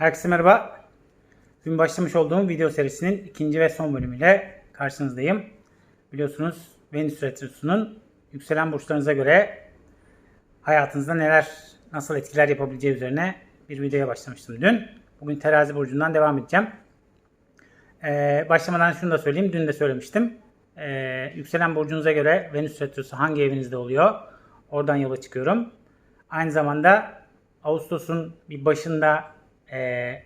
Herkese merhaba. Dün başlamış olduğum video serisinin ikinci ve son bölümüyle karşınızdayım. Biliyorsunuz Venüs Retrosu'nun yükselen burçlarınıza göre hayatınızda neler, nasıl etkiler yapabileceği üzerine bir videoya başlamıştım dün. Bugün terazi burcundan devam edeceğim. Ee, başlamadan şunu da söyleyeyim. Dün de söylemiştim. Ee, yükselen burcunuza göre Venüs Retrosu hangi evinizde oluyor? Oradan yola çıkıyorum. Aynı zamanda Ağustos'un bir başında e,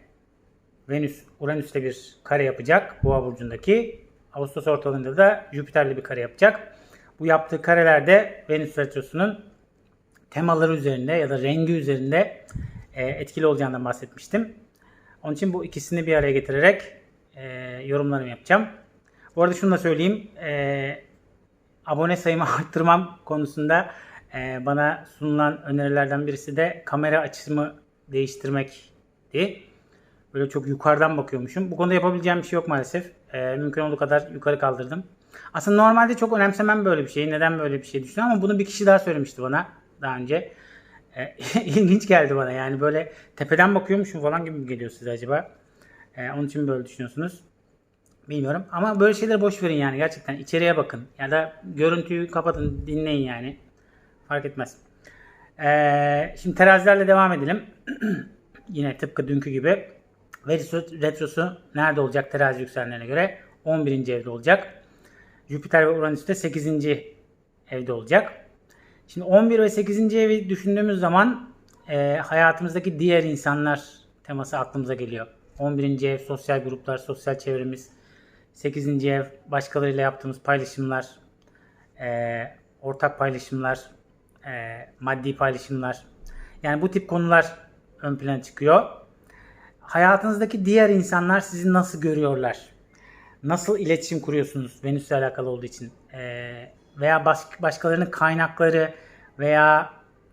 Venüs Uranüs'te bir kare yapacak. Boğa burcundaki. Ağustos ortalığında da Jüpiter'le bir kare yapacak. Bu yaptığı karelerde Venüs Retrosu'nun temaları üzerinde ya da rengi üzerinde e, etkili olacağından bahsetmiştim. Onun için bu ikisini bir araya getirerek e, yorumlarımı yapacağım. Bu arada şunu da söyleyeyim. E, abone sayımı arttırmam konusunda e, bana sunulan önerilerden birisi de kamera açısımı değiştirmekti. Böyle çok yukarıdan bakıyormuşum. Bu konuda yapabileceğim bir şey yok maalesef. E, mümkün olduğu kadar yukarı kaldırdım. Aslında normalde çok önemsemem böyle bir şeyi. Neden böyle bir şey düşünüyorum ama bunu bir kişi daha söylemişti bana daha önce. E, ilginç geldi bana yani böyle tepeden bakıyormuşum falan gibi mi geliyor size acaba? E, onun için böyle düşünüyorsunuz. Bilmiyorum ama böyle şeyleri boş verin yani gerçekten içeriye bakın ya da görüntüyü kapatın dinleyin yani fark etmez. Ee, şimdi terazilerle devam edelim. Yine tıpkı dünkü gibi. Venüs retrosu nerede olacak terazi yükselenlerine göre? 11. evde olacak. Jüpiter ve Uranüs de 8. evde olacak. Şimdi 11 ve 8. evi düşündüğümüz zaman e, hayatımızdaki diğer insanlar teması aklımıza geliyor. 11. ev sosyal gruplar, sosyal çevremiz. 8. ev başkalarıyla yaptığımız paylaşımlar, e, ortak paylaşımlar, e, maddi paylaşımlar. Yani bu tip konular ön plana çıkıyor. Hayatınızdaki diğer insanlar sizi nasıl görüyorlar? Nasıl iletişim kuruyorsunuz Venüs'le alakalı olduğu için? E, veya baş, başkalarının kaynakları veya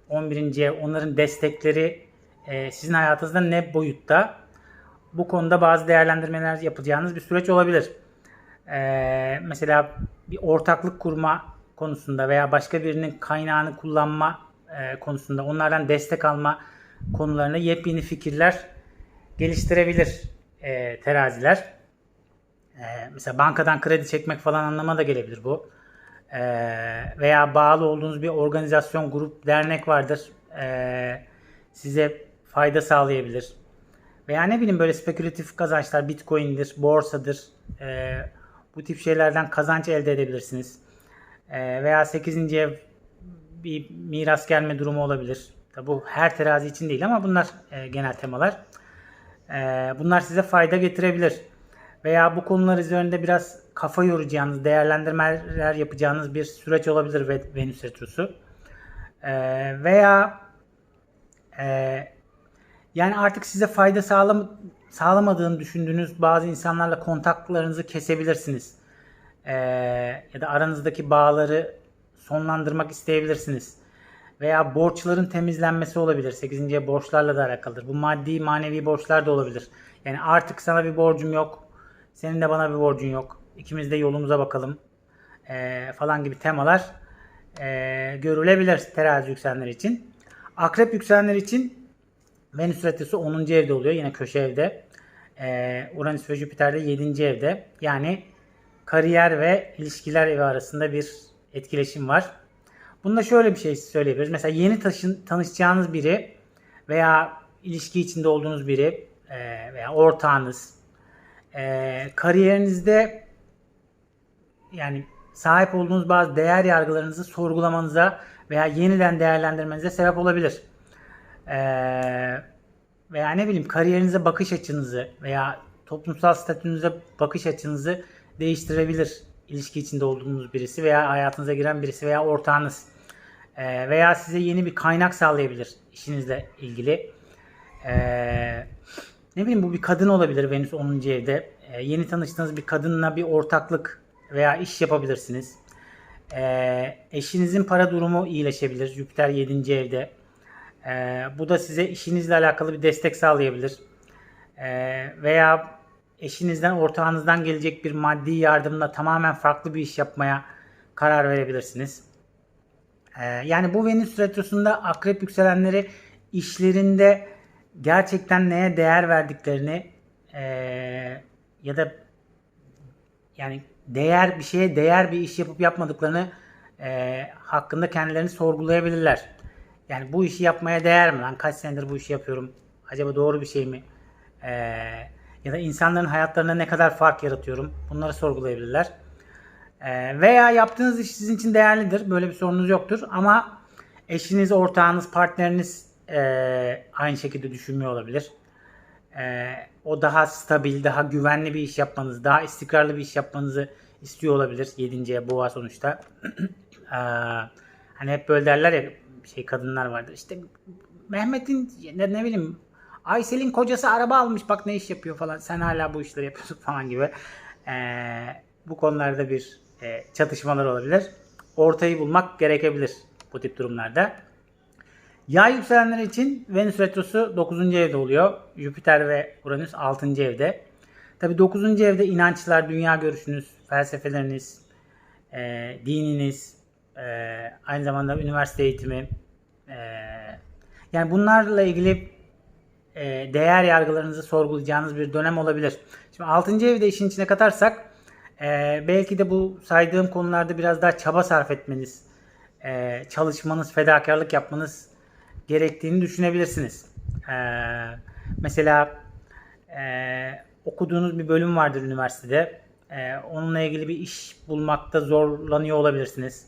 11. ev onların destekleri e, sizin hayatınızda ne boyutta? Bu konuda bazı değerlendirmeler yapacağınız bir süreç olabilir. Ee, mesela bir ortaklık kurma konusunda veya başka birinin kaynağını kullanma e, konusunda onlardan destek alma konularında yepyeni fikirler geliştirebilir e, teraziler. E, mesela bankadan kredi çekmek falan anlama da gelebilir bu. E, veya bağlı olduğunuz bir organizasyon, grup, dernek vardır. E, size fayda sağlayabilir. Veya ne bileyim böyle spekülatif kazançlar, bitcoin'dir, borsadır. E, bu tip şeylerden kazanç elde edebilirsiniz. E, veya 8. ev bir miras gelme durumu olabilir. Tabi bu her terazi için değil ama bunlar e, genel temalar. E, bunlar size fayda getirebilir. Veya bu konular üzerinde biraz kafa yoracağınız, değerlendirmeler yapacağınız bir süreç olabilir Venüs Retrosu. E, veya e, yani artık size fayda sağlam sağlamadığını düşündüğünüz bazı insanlarla kontaklarınızı kesebilirsiniz. Ee, ya da aranızdaki bağları sonlandırmak isteyebilirsiniz. Veya borçların temizlenmesi olabilir. 8. borçlarla da alakalıdır. Bu maddi manevi borçlar da olabilir. Yani artık sana bir borcum yok. Senin de bana bir borcun yok. İkimiz de yolumuza bakalım. Ee, falan gibi temalar e, görülebilir terazi yükselenler için. Akrep yükselenler için Venüs retrosu 10. evde oluyor. Yine köşe evde. Ee, Uranüs ve Jüpiter de 7. evde. Yani kariyer ve ilişkiler evi arasında bir etkileşim var. Bunda şöyle bir şey söyleyebiliriz. Mesela yeni taşın, tanışacağınız biri veya ilişki içinde olduğunuz biri e, veya ortağınız e, kariyerinizde yani sahip olduğunuz bazı değer yargılarınızı sorgulamanıza veya yeniden değerlendirmenize sebep olabilir. Eee veya ne bileyim kariyerinize bakış açınızı veya toplumsal statünüze bakış açınızı değiştirebilir ilişki içinde olduğunuz birisi veya hayatınıza giren birisi veya ortağınız ee, veya size yeni bir kaynak sağlayabilir işinizle ilgili. Ee, ne bileyim bu bir kadın olabilir Venüs 10. evde. Ee, yeni tanıştığınız bir kadınla bir ortaklık veya iş yapabilirsiniz. Ee, eşinizin para durumu iyileşebilir. Jüpiter 7. evde. Ee, bu da size işinizle alakalı bir destek sağlayabilir. Ee, veya eşinizden, ortağınızdan gelecek bir maddi yardımla tamamen farklı bir iş yapmaya karar verebilirsiniz. Ee, yani bu Venüs retrosunda akrep yükselenleri işlerinde gerçekten neye değer verdiklerini eee, ya da yani değer bir şeye değer bir iş yapıp yapmadıklarını eee, hakkında kendilerini sorgulayabilirler. Yani bu işi yapmaya değer mi lan? Kaç senedir bu işi yapıyorum? Acaba doğru bir şey mi? Eee, ya da insanların hayatlarına ne kadar fark yaratıyorum? Bunları sorgulayabilirler. Eee, veya yaptığınız iş sizin için değerlidir. Böyle bir sorunuz yoktur. Ama eşiniz, ortağınız, partneriniz eee, aynı şekilde düşünmüyor olabilir. Ee, o daha stabil, daha güvenli bir iş yapmanızı, daha istikrarlı bir iş yapmanızı istiyor olabilir. 7. ev boğa sonuçta. Ee, hani hep böyle derler ya şey kadınlar vardır. İşte Mehmet'in ne, ne bileyim Aysel'in kocası araba almış bak ne iş yapıyor falan. Sen hala bu işleri yapıyorsun falan gibi. Ee, bu konularda bir e, çatışmalar olabilir. Ortayı bulmak gerekebilir bu tip durumlarda. Yay yükselenler için Venüs retrosu 9. evde oluyor. Jüpiter ve Uranüs 6. evde. Tabi 9. evde inançlar, dünya görüşünüz, felsefeleriniz, e, dininiz, e, aynı zamanda üniversite eğitimi, e, yani bunlarla ilgili e, değer yargılarınızı sorgulayacağınız bir dönem olabilir. Şimdi 6. evde işin içine katarsak e, belki de bu saydığım konularda biraz daha çaba sarf etmeniz, e, çalışmanız, fedakarlık yapmanız gerektiğini düşünebilirsiniz. Ee, mesela e, okuduğunuz bir bölüm vardır üniversitede. Ee, onunla ilgili bir iş bulmakta zorlanıyor olabilirsiniz.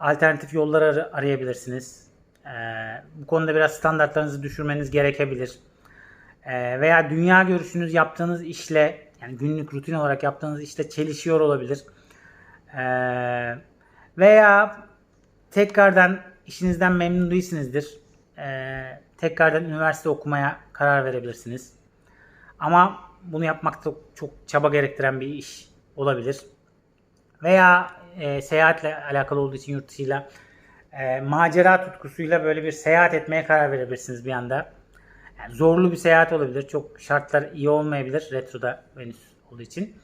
Alternatif yollar ar- arayabilirsiniz. Ee, bu konuda biraz standartlarınızı düşürmeniz gerekebilir. Ee, veya dünya görüşünüz yaptığınız işle yani günlük rutin olarak yaptığınız işle çelişiyor olabilir. Ee, veya tekrardan işinizden memnun değilsinizdir. Ee, tekrardan üniversite okumaya karar verebilirsiniz. Ama bunu yapmakta çok çaba gerektiren bir iş olabilir. Veya e, seyahatle alakalı olduğu için yurt dışıyla e, macera tutkusuyla böyle bir seyahat etmeye karar verebilirsiniz bir anda. Yani zorlu bir seyahat olabilir. Çok şartlar iyi olmayabilir retroda Venüs olduğu için.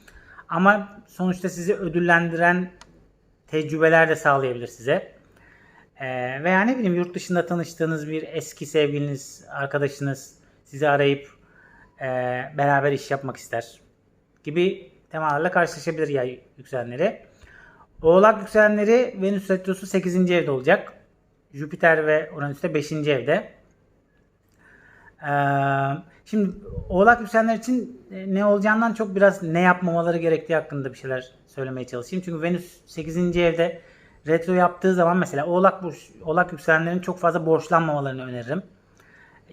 Ama sonuçta sizi ödüllendiren tecrübeler de sağlayabilir size. Ee, veya ne bileyim yurt dışında tanıştığınız bir eski sevgiliniz, arkadaşınız sizi arayıp e, beraber iş yapmak ister gibi temalarla karşılaşabilir yay yükselenleri. Oğlak yükselenleri Venüs Retrosu 8. evde olacak. Jüpiter ve Uranüs de 5. evde. Şimdi Oğlak yükselenler için e, ne olacağından çok biraz ne yapmamaları gerektiği hakkında bir şeyler söylemeye çalışayım. Çünkü Venüs 8. evde retro yaptığı zaman mesela Oğlak burç, Oğlak yükselenlerin çok fazla borçlanmamalarını öneririm.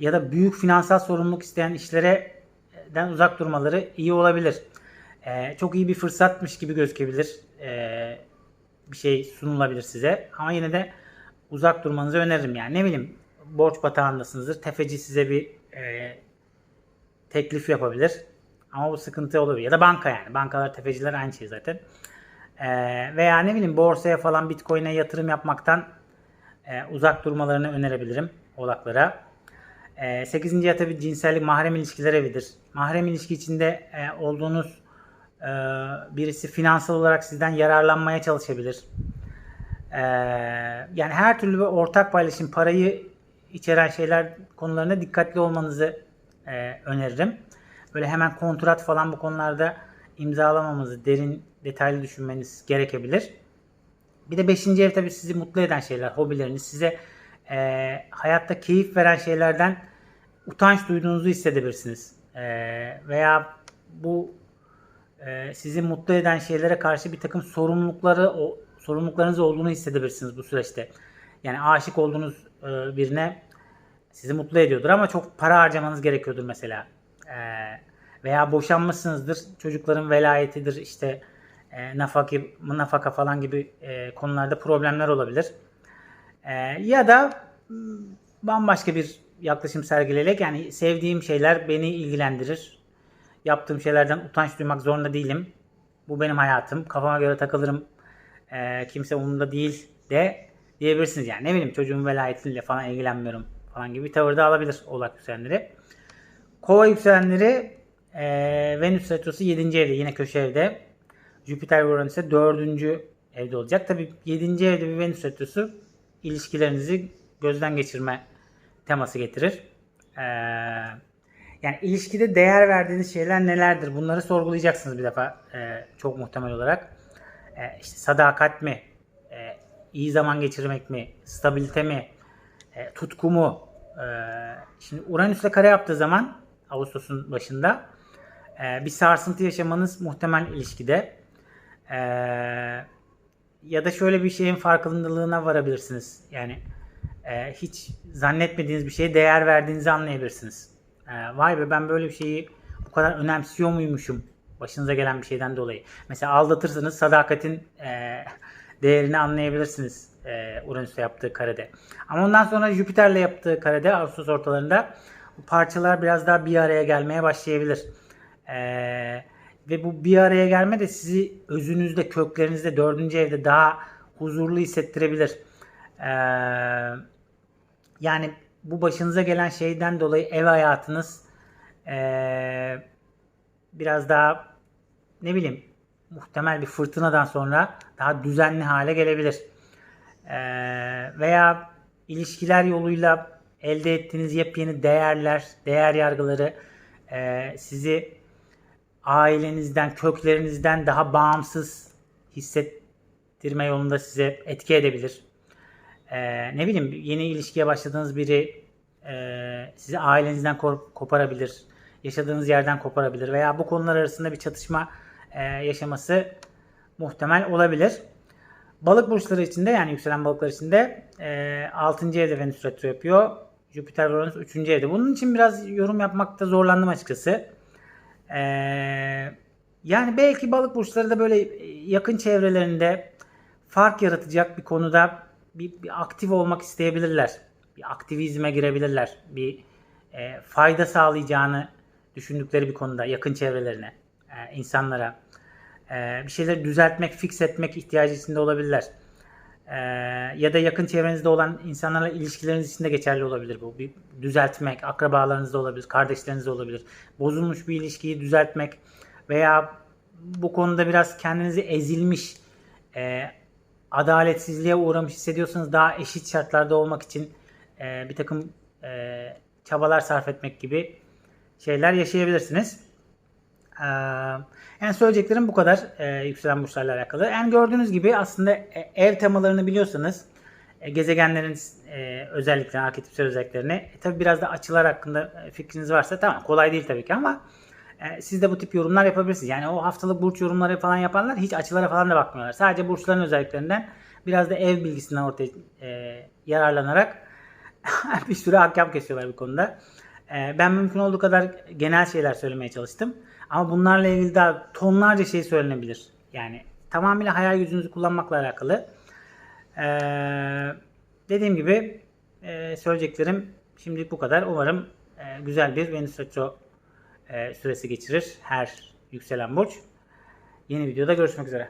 Ya da büyük finansal sorumluluk isteyen işlere den uzak durmaları iyi olabilir. Ee, çok iyi bir fırsatmış gibi gözükebilir. Ee, bir şey sunulabilir size. Ama yine de uzak durmanızı öneririm. Yani ne bileyim borç batağındasınızdır. Tefeci size bir e, teklif yapabilir. Ama bu sıkıntı olabilir. Ya da banka yani. Bankalar, tefeciler aynı şey zaten. Ee, veya ne bileyim borsaya falan bitcoin'e yatırım yapmaktan e, uzak durmalarını önerebilirim oğlaklara. E, 8. ev tabi cinsellik mahrem ilişkiler evidir. Mahrem ilişki içinde e, olduğunuz e, birisi finansal olarak sizden yararlanmaya çalışabilir. E, yani her türlü bir ortak paylaşım, parayı içeren şeyler konularına dikkatli olmanızı e, öneririm. Böyle hemen kontrat falan bu konularda imzalamamızı, derin, detaylı düşünmeniz gerekebilir. Bir de 5. ev tabii sizi mutlu eden şeyler, hobileriniz, size e, hayatta keyif veren şeylerden utanç duyduğunuzu hissedebilirsiniz. E, veya bu e, sizi mutlu eden şeylere karşı bir takım sorumlulukları, o sorumluluklarınız olduğunu hissedebilirsiniz bu süreçte. Yani aşık olduğunuz birine sizi mutlu ediyordur ama çok para harcamanız gerekiyordur mesela. E, veya boşanmışsınızdır, çocukların velayetidir, işte e, nafaka, nafaka falan gibi e, konularda problemler olabilir. E, ya da m, bambaşka bir yaklaşım sergileyerek yani sevdiğim şeyler beni ilgilendirir. Yaptığım şeylerden utanç duymak zorunda değilim. Bu benim hayatım. Kafama göre takılırım. E, kimse umurumda değil de diyebilirsiniz. Yani ne bileyim çocuğun velayetiyle falan ilgilenmiyorum falan gibi bir tavır da alabilir oğlak yükselenleri. Kova yükselenleri e, Venüs retrosu 7. evde yine köşe evde. Jüpiter ve Uranüs ise 4. evde olacak. Tabi 7. evde bir Venüs retrosu ilişkilerinizi gözden geçirme teması getirir. Ee, Yani ilişkide değer verdiğiniz şeyler nelerdir? Bunları sorgulayacaksınız bir defa e, çok muhtemel olarak. E, işte sadakat mi? İyi zaman geçirmek mi? Stabilite mi? E, tutku mu? E, şimdi Uranüs'le kare yaptığı zaman Ağustos'un başında e, bir sarsıntı yaşamanız muhtemel ilişkide. E, ya da şöyle bir şeyin farkındalığına varabilirsiniz. Yani e, hiç zannetmediğiniz bir şeye değer verdiğinizi anlayabilirsiniz. E, vay be ben böyle bir şeyi bu kadar önemsiyor muymuşum başınıza gelen bir şeyden dolayı. Mesela aldatırsanız sadakatin e, değerini anlayabilirsiniz e, Uranüs'te yaptığı karede. Ama ondan sonra Jüpiter'le yaptığı karede Ağustos ortalarında bu parçalar biraz daha bir araya gelmeye başlayabilir. Eee ve bu bir araya gelme de sizi özünüzde, köklerinizde, dördüncü evde daha huzurlu hissettirebilir. Ee, yani bu başınıza gelen şeyden dolayı ev hayatınız ee, biraz daha ne bileyim muhtemel bir fırtınadan sonra daha düzenli hale gelebilir. Ee, veya ilişkiler yoluyla elde ettiğiniz yepyeni değerler, değer yargıları ee, sizi ailenizden, köklerinizden daha bağımsız hissettirme yolunda size etki edebilir. Ee, ne bileyim yeni ilişkiye başladığınız biri e, sizi ailenizden ko- koparabilir. Yaşadığınız yerden koparabilir veya bu konular arasında bir çatışma e, yaşaması muhtemel olabilir. Balık burçları için de yani yükselen balıklar için de e, 6. evde Venüs retro yapıyor. Jüpiter Uranüs 3. evde. Bunun için biraz yorum yapmakta zorlandım açıkçası. Ee, yani belki balık burçları da böyle yakın çevrelerinde fark yaratacak bir konuda bir, bir aktif olmak isteyebilirler. Bir aktivizme girebilirler. Bir e, fayda sağlayacağını düşündükleri bir konuda yakın çevrelerine, e, insanlara e, bir şeyleri düzeltmek, fix etmek ihtiyacı içinde olabilirler. E, ya da yakın çevrenizde olan insanlarla ilişkileriniz için de geçerli olabilir bu. Bir düzeltmek, akrabalarınızda olabilir, kardeşlerinizde olabilir. Bozulmuş bir ilişkiyi düzeltmek veya bu konuda biraz kendinizi ezilmiş, e, adaletsizliğe uğramış hissediyorsanız daha eşit şartlarda olmak için bir takım çabalar sarf etmek gibi şeyler yaşayabilirsiniz. Yani söyleyeceklerim bu kadar yükselen burçlarla alakalı. Yani gördüğünüz gibi aslında e, ev temalarını biliyorsanız e, gezegenlerin e, özelliklerini, arketipsel özelliklerini tabi biraz da açılar hakkında e, fikriniz varsa tamam kolay değil tabii ki ama siz de bu tip yorumlar yapabilirsiniz. Yani o haftalık burç yorumları falan yapanlar hiç açılara falan da bakmıyorlar. Sadece burçların özelliklerinden biraz da ev bilgisinden ortaya e, yararlanarak bir sürü hakem kesiyorlar bu konuda. E, ben mümkün olduğu kadar genel şeyler söylemeye çalıştım. Ama bunlarla ilgili daha tonlarca şey söylenebilir. Yani tamamıyla hayal gücünüzü kullanmakla alakalı. Ee, dediğim gibi e, söyleyeceklerim şimdilik bu kadar. Umarım e, güzel bir Venüs Retro e, süresi geçirir her yükselen burç. Yeni videoda görüşmek üzere.